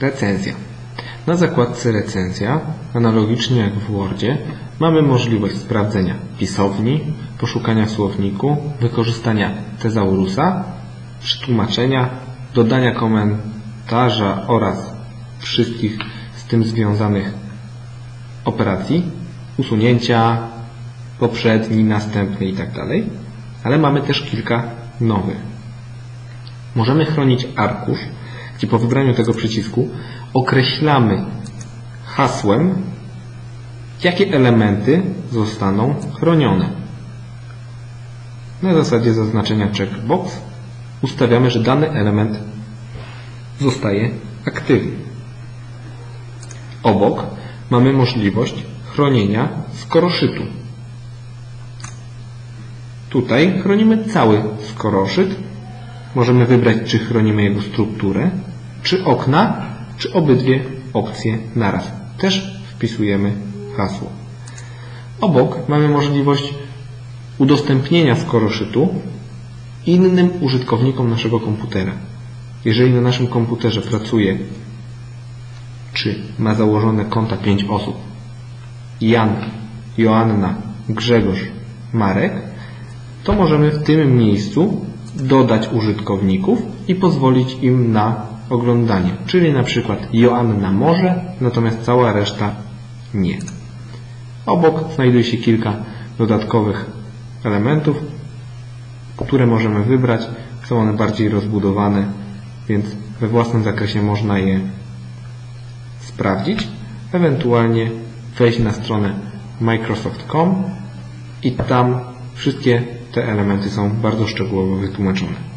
Recenzja. Na zakładce recenzja, analogicznie jak w Wordzie, mamy możliwość sprawdzenia pisowni, poszukania słowniku, wykorzystania tezaurusa, przetłumaczenia, dodania komentarza oraz wszystkich z tym związanych operacji, usunięcia, poprzedni, następny itd. Ale mamy też kilka nowych. Możemy chronić arkusz, gdzie po wybraniu tego przycisku określamy hasłem, jakie elementy zostaną chronione. Na zasadzie zaznaczenia checkbox ustawiamy, że dany element zostaje aktywny. Obok mamy możliwość chronienia skoroszytu. Tutaj chronimy cały skoroszyt. Możemy wybrać, czy chronimy jego strukturę, czy okna, czy obydwie opcje naraz. Też wpisujemy hasło. Obok mamy możliwość udostępnienia skoroszytu innym użytkownikom naszego komputera. Jeżeli na naszym komputerze pracuje, czy ma założone konta 5 osób, Jan, Joanna, Grzegorz, Marek, to możemy w tym miejscu dodać użytkowników i pozwolić im na oglądanie. Czyli na przykład Joanna może, natomiast cała reszta nie. Obok znajduje się kilka dodatkowych elementów, które możemy wybrać. Są one bardziej rozbudowane, więc we własnym zakresie można je sprawdzić. Ewentualnie wejść na stronę microsoft.com i tam wszystkie te elementy są bardzo szczegółowo wytłumaczone.